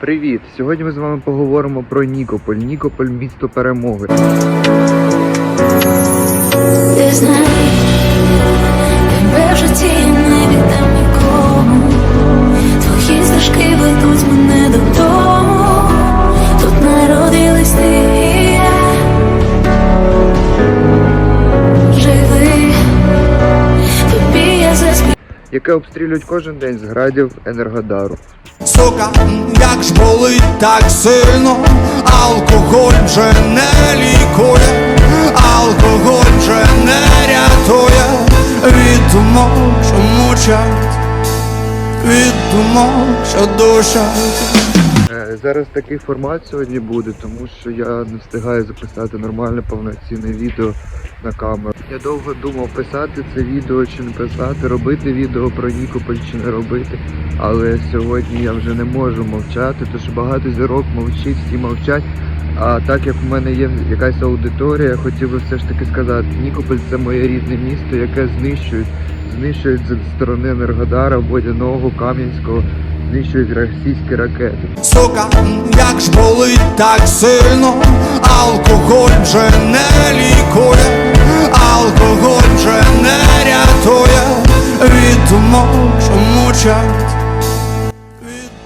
Привіт! Сьогодні ми з вами поговоримо про Нікополь. Нікополь місто перемоги. Яке обстрілюють кожен день з градів Енергодару. Сука, як ж болить так сильно, алкоголь вже не лікує, алкоголь вже не рятує від думок, що мучать, від думок, що душать. Е, Зараз такий формат сьогодні буде, тому що я не встигаю записати нормальне повноцінне відео на камеру. Я довго думав писати це відео чи не писати, робити відео про Нікополь чи не робити. Але сьогодні я вже не можу мовчати, тому що багато зірок мовчить, всі мовчать. А так як в мене є якась аудиторія, я хотів би все ж таки сказати, Нікополь це моє рідне місто, яке знищують, знищують зі сторони Енергодара, Водяного, Кам'янського, знищують російські ракети. Сука, як ж болить так сильно, алкоголь вже не лікує, алкоголь вже не рятує від думок.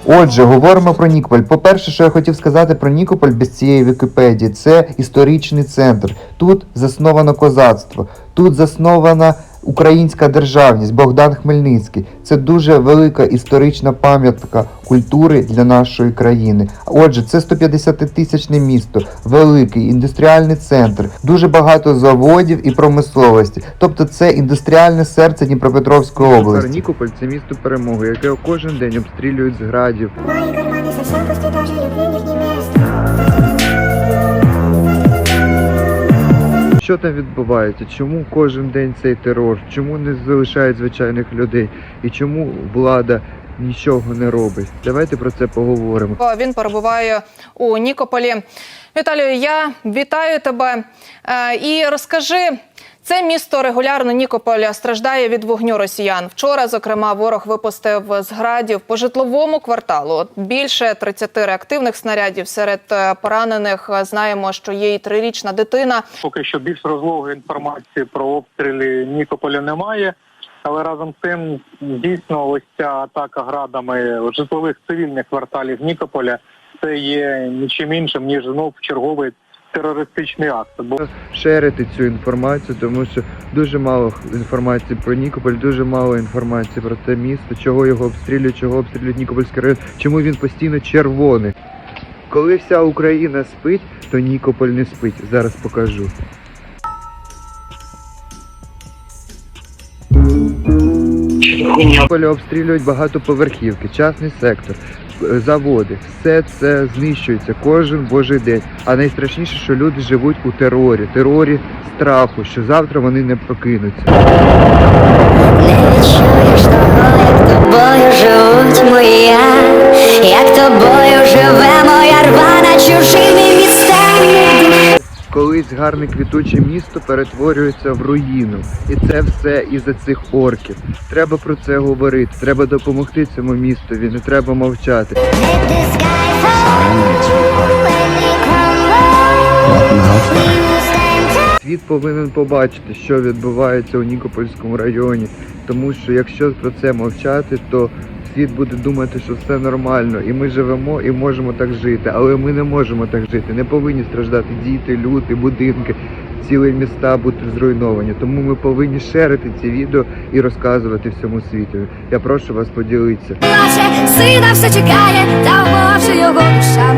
Отже, говоримо про Нікополь. По-перше, що я хотів сказати про Нікополь без цієї Вікіпедії, це історичний центр. Тут засновано козацтво, тут заснована українська державність, Богдан Хмельницький. Це дуже велика історична пам'ятка культури для нашої країни. Отже, це 150-тисячне місто, великий індустріальний центр, дуже багато заводів і промисловості. Тобто це індустріальне серце Дніпропетровської області. Нікополь це місто перемоги, яке кожен день обстрілюють з градів. Що там відбувається? Чому кожен день цей терор? Чому не залишають звичайних людей? І чому влада нічого не робить? Давайте про це поговоримо. Він перебуває у Нікополі. Віталію, я вітаю тебе Е, і розкажи. Це місто регулярно Нікополя страждає від вогню росіян. Вчора, зокрема, ворог випустив з градів по житловому кварталу більше 30 реактивних снарядів. Серед е, поранених знаємо, що є і трирічна дитина. Поки що більш розлогої інформації про обстріли Нікополя немає. Але разом з тим, дійсно, ось ця атака градами житлових цивільних кварталів Нікополя це є нічим іншим, ніж знов черговий терористичний акт. Бо Шерити цю інформацію, тому що дуже мало інформації про Нікополь, дуже мало інформації про це місто, чого його обстрілюють, чого обстрілюють Нікопольський район, чому він постійно червоний. Коли вся Україна спить, то Нікополь не спить. Зараз покажу. Нікополя обстрілюють багатоповерхівки, частний сектор, е, заводи. Все це знищується кожен божий день. А найстрашніше, що люди живуть у терорі, терорі страху, що завтра вони не прокинуться. Не відчуєш того, як тобою живуть моя, як тобою живе моя Колись гарне квітуче місто перетворюється в руїну. І це все із-за цих орків. Треба про це говорити. Треба допомогти цьому містові. Не треба мовчати. Світ повинен побачити, що відбувається у Нікопольському районі. Тому що якщо про це мовчати, то світ буде думати, що все нормально, і ми живемо і можемо так жити. Але ми не можемо так жити. Не повинні страждати діти, люди, будинки, цілі міста бути зруйновані. Тому ми повинні шерити ці відео і розказувати всьому світу. Я прошу вас поділитися. Плаче, сина все чекає, та може його душа.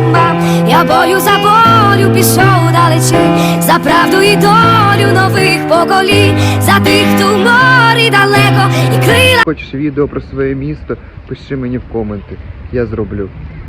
Я бою за волю пішов далече, за правду і долю нових поколінь, за тих, хто в далеко і крила. Хочеш відео про своє місто? Пиши мені в коменти. Я зроблю.